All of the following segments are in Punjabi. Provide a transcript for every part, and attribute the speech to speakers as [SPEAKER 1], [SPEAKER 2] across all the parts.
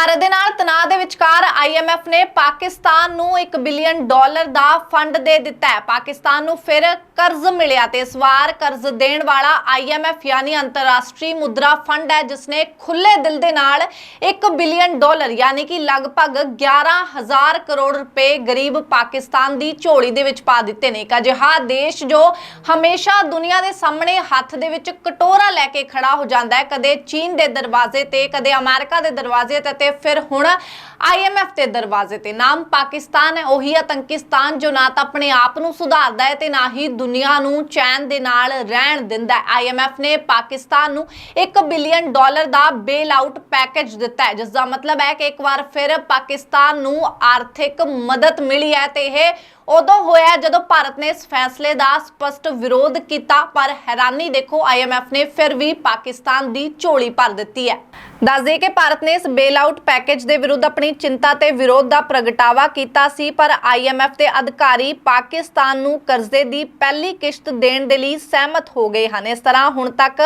[SPEAKER 1] ਭਾਰਤ ਦੇ ਨਾਲ ਤਣਾਅ ਦੇ ਵਿਚਕਾਰ IMF ਨੇ ਪਾਕਿਸਤਾਨ ਨੂੰ 1 ਬਿਲੀਅਨ ਡਾਲਰ ਦਾ ਫੰਡ ਦੇ ਦਿੱਤਾ ਹੈ। ਪਾਕਿਸਤਾਨ ਨੂੰ ਫਿਰ ਕਰਜ਼ ਮਿਲਿਆ ਤੇ ਇਸ ਵਾਰ ਕਰਜ਼ ਦੇਣ ਵਾਲਾ IMF ਯਾਨੀ ਅੰਤਰਰਾਸ਼ਟਰੀ ਮੁਦਰਾ ਫੰਡ ਹੈ, ਜਿਸ ਨੇ ਖੁੱਲੇ ਦਿਲ ਦੇ ਨਾਲ 1 ਬਿਲੀਅਨ ਡਾਲਰ ਯਾਨੀ ਕਿ ਲਗਭਗ 11000 ਕਰੋੜ ਰੁਪਏ ਗਰੀਬ ਪਾਕਿਸਤਾਨ ਦੀ ਝੋਲੀ ਦੇ ਵਿੱਚ ਪਾ ਦਿੱਤੇ ਨੇ। ਇੱਕ ਅਜਿਹਾ ਦੇਸ਼ ਜੋ ਹਮੇਸ਼ਾ ਦੁਨੀਆ ਦੇ ਸਾਹਮਣੇ ਹੱਥ ਦੇ ਵਿੱਚ ਕਟੋਰਾ ਲੈ ਕੇ ਖੜਾ ਹੋ ਜਾਂਦਾ ਹੈ। ਕਦੇ ਚੀਨ ਦੇ ਦਰਵਾਜ਼ੇ ਤੇ, ਕਦੇ ਅਮਰੀਕਾ ਦੇ ਦਰਵਾਜ਼ੇ ਤੇ ਫਿਰ ਹੁਣ IMF ਦੇ ਦਰਵਾਜ਼ੇ ਤੇ। ਨਾਮ ਪਾਕਿਸਤਾਨ ਹੈ, ਉਹੀ ਆਤੰਕਿਸਤਾਨ ਜੋ ਨਾ ਤਾਂ ਆਪਣੇ ਆਪ ਨੂੰ ਸੁਧਾਰਦਾ ਹੈ ਤੇ ਨਾ ਹੀ ਦੁਨੀਆ ਨੂੰ ਚੈਨ ਦੇ ਨਾਲ ਰਹਿਣ ਦਿੰਦਾ ਹੈ। IMF ਨੇ ਪਾਕਿਸਤਾਨ ਨੂੰ 1 ਬਿਲੀਅਨ ਡਾਲਰ ਦਾ ਬੇਲ ਆਊਟ ਪੈਕੇਜ ਦਿੱਤਾ ਹੈ ਜਿਸ ਦਾ ਮਤਲਬ ਹੈ ਕਿ ਇੱਕ ਵਾਰ ਫਿਰ ਪਾਕਿਸਤਾਨ ਨੂੰ ਆਰਥਿਕ ਮਦਦ ਮਿਲੀ ਹੈ ਤੇ ਇਹ ਉਦੋਂ ਹੋਇਆ ਜਦੋਂ ਭਾਰਤ ਨੇ ਇਸ ਫੈਸਲੇ ਦਾ ਸਪਸ਼ਟ ਵਿਰੋਧ ਕੀਤਾ, ਪਰ ਹੈਰਾਨੀ ਦੇਖੋ IMF ਨੇ ਫਿਰ ਵੀ ਪਾਕਿਸਤਾਨ ਦੀ ਝੋਲੀ ਭਰ ਦਿੱਤੀ ਹੈ। ਦੱਸ ਦਈਏ ਕਿ ਭਾਰਤ ਨੇ ਇਸ ਬੇਲ ਆਊਟ ਪੈਕੇਜ ਦੇ ਵਿਰੁੱਧ ਆਪਣੀ ਚਿੰਤਾ ਤੇ ਵਿਰੋਧ ਦਾ ਪ੍ਰਗਟਾਵਾ ਕੀਤਾ ਸੀ, ਪਰ IMF ਦੇ ਅਧਿਕਾਰੀ ਪਾਕਿਸਤਾਨ ਨੂੰ ਕਰਜ਼ੇ ਦੀ ਪਹਿਲੀ ਕਿਸ਼ਤ ਦੇਣ ਦੇ ਲਈ ਸਹਿਮਤ ਹੋ ਗਏ ਹਨ। ਇਸ ਤਰ੍ਹਾਂ ਹੁਣ ਤੱਕ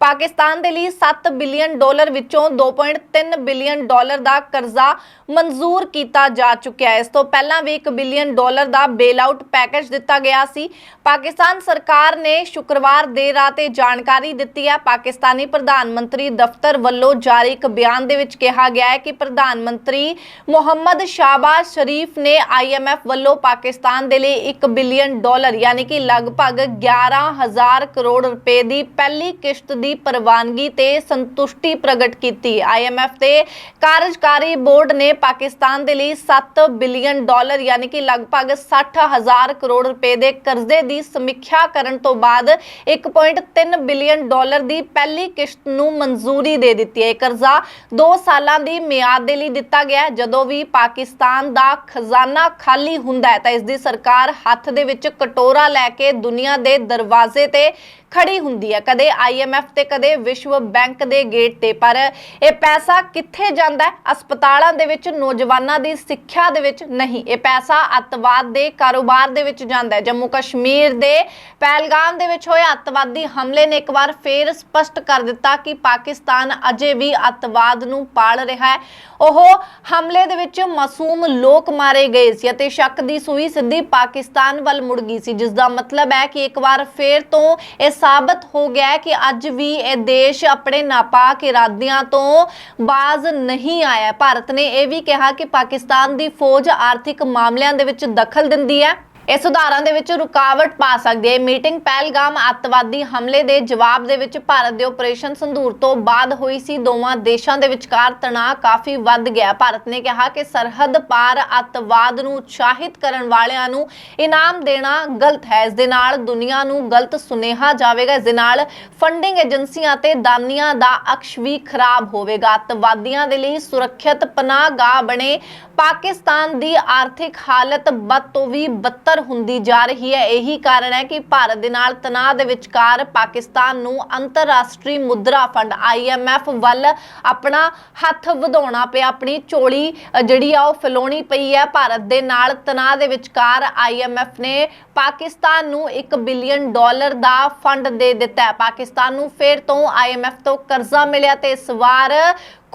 [SPEAKER 1] ਪਾਕਿਸਤਾਨ ਦੇ ਲਈ 7 ਬਿਲੀਅਨ ਡਾਲਰ ਵਿੱਚੋਂ 2.3 ਬਿਲੀਅਨ ਡਾਲਰ ਦਾ ਕਰਜ਼ਾ ਮਨਜ਼ੂਰ ਕੀਤਾ ਜਾ ਚੁੱਕਿਆ ਹੈ। ਇਸ ਤੋਂ ਪਹਿਲਾਂ ਵੀ 1 ਬਿਲੀਅਨ ਡਾਲਰ ਦਾ ਬੇਲ ਆਊਟ ਪੈਕੇਜ ਦਿੱਤਾ ਗਿਆ ਸੀ। ਪਾਕਿਸਤਾਨ ਸਰਕਾਰ ਨੇ ਸ਼ੁੱਕਰਵਾਰ ਦੇਰ ਰਾਤ ਇਹ ਜਾਣਕਾਰੀ ਦਿੱਤੀ ਹੈ। ਪਾਕਿਸਤਾਨੀ ਪ੍ਰਧਾਨ ਮੰਤਰੀ ਦਫ਼ਤਰ ਵੱਲੋਂ ਜਾਰੀ ਇੱਕ ਬਿਆਨ ਦੇ ਵਿੱਚ ਕਿਹਾ ਗਿਆ ਹੈ ਕਿ ਪ੍ਰਧਾਨ ਮੰਤਰੀ ਮੁਹੰਮਦ ਸ਼ਾਬਾਜ਼ ਸ਼ਰੀਫ ਨੇ IMF ਵੱਲੋਂ ਪਾਕਿਸਤਾਨ ਦੇ ਲਈ 1 ਬਿਲੀਅਨ ਡਾਲਰ, ਯਾਨੀ ਕਿ ਲਗਭਗ 11000 ਕਰੋੜ ਰੁਪਏ ਦੀ ਪਹਿਲੀ ਕਿਸ਼ਤ ਦੀ ਪ੍ਰਵਾਨਗੀ ਤੇ ਸੰਤੁਸ਼ਟੀ ਪ੍ਰਗਟ ਕੀਤੀ। IMF ਤੇ ਕਾਰਜਕਾਰੀ ਬੋਰਡ ਨੇ ਪਾਕਿਸਤਾਨ ਦੇ ਲਈ 7 ਬਿਲੀਅਨ ਡਾਲਰ, ਯਾਨੀ ਕਿ ਲਗਭਗ 60000 ਕਰੋੜ ਰੁਪਏ ਦੇ ਕਰਜ਼ੇ ਦੀ ਸਮੀਖਿਆ ਕਰਨ ਤੋਂ ਬਾਅਦ 1.3 ਬਿਲੀਅਨ ਡਾਲਰ ਦੀ ਪਹਿਲੀ ਕਿਸ਼ਤ ਨੂੰ ਮਨਜ਼ੂਰੀ ਦੇ ਦਿੱਤੀ ਹੈ। ਇਹ ਕਰਜ਼ਾ 2 ਸਾਲਾਂ ਦੀ ਮਿਆਦ ਦੇ ਲਈ ਦਿੱਤਾ ਗਿਆ ਹੈ। ਜਦੋਂ ਵੀ ਪਾਕਿਸਤਾਨ ਦਾ ਖਜ਼ਾਨਾ ਖਾਲੀ ਹੁੰਦਾ ਹੈ ਤਾਂ ਇਸ ਦੀ ਸਰਕਾਰ ਹੱਥ ਦੇ ਵਿੱਚ ਕਟੋਰਾ ਲੈ ਕੇ ਦੁਨੀਆ ਦੇ ਦਰਵਾਜ਼ੇ ਤੇ ਖੜੀ ਹੁੰਦੀ ਹੈ। ਕਦੇ IMF ਤੇ, ਕਦੇ ਵਿਸ਼ਵ ਬੈਂਕ ਦੇ ਗੇਟ ਤੇ। ਪਰ ਇਹ ਪੈਸਾ ਕਿੱਥੇ ਜਾਂਦਾ ਹੈ? ਹਸਪਤਾਲਾਂ ਦੇ ਵਿੱਚ, ਨੌਜਵਾਨਾਂ ਦੀ ਸਿੱਖਿਆ ਦੇ ਵਿੱਚ ਨਹੀਂ। ਇਹ ਪੈਸਾ ਅੱਤਵਾਦ ਦੇ ਕਾਰੋਬਾਰ ਦੇ ਵਿੱਚ ਜਾਂਦਾ ਹੈ। ਜੰਮੂ ਕਸ਼ਮੀਰ ਦੇ ਪਹਿਲਗਾਮ ਦੇ ਵਿੱਚ ਹੋਏ ਅੱਤਵਾਦੀ ਹਮਲੇ ਨੇ ਇੱਕ ਵਾਰ ਫੇਰ ਸਪਸ਼ਟ ਕਰ ਦਿੱਤਾ ਕਿ ਪਾਕਿਸਤਾਨ ਅਜੇ ਵੀ ਅੱਤਵਾਦ ਨੂੰ ਪਾਲ ਰਿਹਾ ਹੈ। ਉਹ ਹਮਲੇ ਦੇ ਵਿੱਚ ਮਾਸੂਮ ਲੋਕ ਮਾਰੇ ਗਏ ਸੀ ਅਤੇ ਸ਼ੱਕ ਦੀ ਸੂਈ ਸਿੱਧੀ ਪਾਕਿਸਤਾਨ ਵੱਲ ਮੁੜ ਗਈ ਸੀ ਜਿਸ ਦਾ ਮਤਲਬ ਹੈ ਕਿ ਇੱਕ ਵਾਰ ਫੇਰ ਤੋਂ ਇਹ ਸਾਬਤ ਹੋ ਗਿਆ ਹੈ ਕਿ ਅੱਜ ਵੀ ਇਹ ਦੇਸ਼ ਆਪਣੇ ਨਾਪਾਕ ਇਰਾਦਿਆਂ ਤੋਂ ਬਾਜ਼ ਨਹੀਂ ਆਇਆ। ਭਾਰਤ ਨੇ ਇਹ ਵੀ ਕਿਹਾ ਕਿ ਪਾਕਿਸਤਾਨ ਦੀ ਫੌਜ ਆਰਥਿਕ ਮਾਮਲਿਆਂ ਦੇ ਵਿੱਚ ਦਖਲ ਦਿੰਦੀ ਹੈ। ਇਹ ਸੁਧਾਰਾਂ ਦੇ ਵਿੱਚ ਰੁਕਾਵਟ ਪਾ ਸਕਦੀ ਹੈ। ਮੀਟਿੰਗ ਪਹਿਲਗਾਮ ਅੱਤਵਾਦੀ ਹਮਲੇ ਦੇ ਜਵਾਬ ਦੇ ਵਿੱਚ ਭਾਰਤ ਦੇ ਆਪਰੇਸ਼ਨ ਸੰਧੂਰ ਤੋਂ ਬਾਅਦ ਹੋਈ ਸੀ। ਦੋਵਾਂ ਦੇਸ਼ਾਂ ਦੇ ਵਿਚਕਾਰ ਤਣਾਅ ਕਾਫੀ ਵੱਧ ਗਿਆ। ਭਾਰਤ ਨੇ ਕਿਹਾ ਕਿ ਸਰਹੱਦ ਪਾਰ ਅੱਤਵਾਦ ਨੂੰ ਉਤਸ਼ਾਹਿਤ ਕਰਨ ਵਾਲਿਆਂ ਨੂੰ ਇਨਾਮ ਦੇਣਾ ਗਲਤ ਹੈ। ਇਸ ਦੇ ਨਾਲ ਦੁਨੀਆ ਨੂੰ ਗਲਤ ਸੁਨੇਹਾ ਜਾਵੇਗਾ। ਇਸ ਦੇ ਨਾਲ ਫੰਡਿੰਗ ਏਜੰਸੀਆਂ ਤੇ ਦਾਨੀਆਂ ਦਾ ਅਕਸ਼ ਵੀ ਖਰਾਬ ਹੋਵੇਗਾ। ਅੱਤਵਾਦੀਆਂ ਦੇ ਲਈ ਸੁਰੱਖਿਅਤ ਪਨਾਹਗਾਹ ਬਣੇ ਪਾਕਿਸਤਾਨ ਦੀ ਆਰਥਿਕ ਹਾਲਤ ਬਦ ਤੋਂ ਵੀ ਬੱਤਰ ਹੁੰਦੀ ਜਾ ਰਹੀ ਹੈ। ਇਹੀ ਕਾਰਨ ਹੈ ਕਿ ਭਾਰਤ ਦੇ ਨਾਲ ਤਣਾਅ ਦੇ ਵਿਚਕਾਰ ਪਾਕਿਸਤਾਨ ਨੂੰ ਅੰਤਰਰਾਸ਼ਟਰੀ ਮੁਦਰਾ ਫੰਡ IMF ਵੱਲ ਆਪਣਾ ਹੱਥ ਵਧਾਉਣਾ ਪਿਆ। ਆਪਣੀ ਚੋਲੀ ਜਿਹੜੀ ਆ, ਉਹ ਫੈਲਾਉਣੀ ਪਈ ਹੈ। ਭਾਰਤ ਦੇ ਨਾਲ ਤਣਾਅ ਦੇ ਵਿਚਕਾਰ IMF ਨੇ ਪਾਕਿਸਤਾਨ ਨੂੰ 1 ਬਿਲੀਅਨ ਡਾਲਰ ਦਾ ਫੰਡ ਦੇ ਦਿੱਤਾ ਪਾਕਿਸਤਾਨ ਨੂੰ ਫੇਰ ਤੋਂ IMF ਤੋਂ ਕਰਜ਼ਾ ਮਿਲਿਆ ਤੇ ਇਸ ਵਾਰ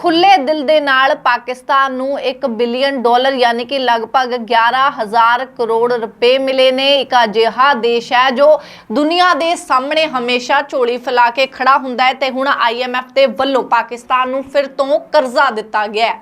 [SPEAKER 1] ਖੁੱਲੇ ਦਿਲ ਦੇ ਨਾਲ ਪਾਕਿਸਤਾਨ ਨੂੰ 1 ਬਿਲੀਅਨ ਡਾਲਰ ਯਾਨੀ ਕਿ ਲਗਭਗ 11000 ਕਰੋੜ ਰੁਪਏ ਮਿਲੇ ਨੇ। ਇੱਕ ਅਜਿਹਾ ਦੇਸ਼ ਹੈ ਜੋ ਦੁਨੀਆ ਦੇ ਸਾਹਮਣੇ ਹਮੇਸ਼ਾ ਝੋਲੀ ਫੈਲਾ ਕੇ ਖੜਾ ਹੁੰਦਾ ਹੈ ਤੇ ਹੁਣ IMF ਦੇ ਵੱਲੋਂ ਪਾਕਿਸਤਾਨ ਨੂੰ ਫਿਰ ਤੋਂ ਕਰਜ਼ਾ ਦਿੱਤਾ ਗਿਆ ਹੈ।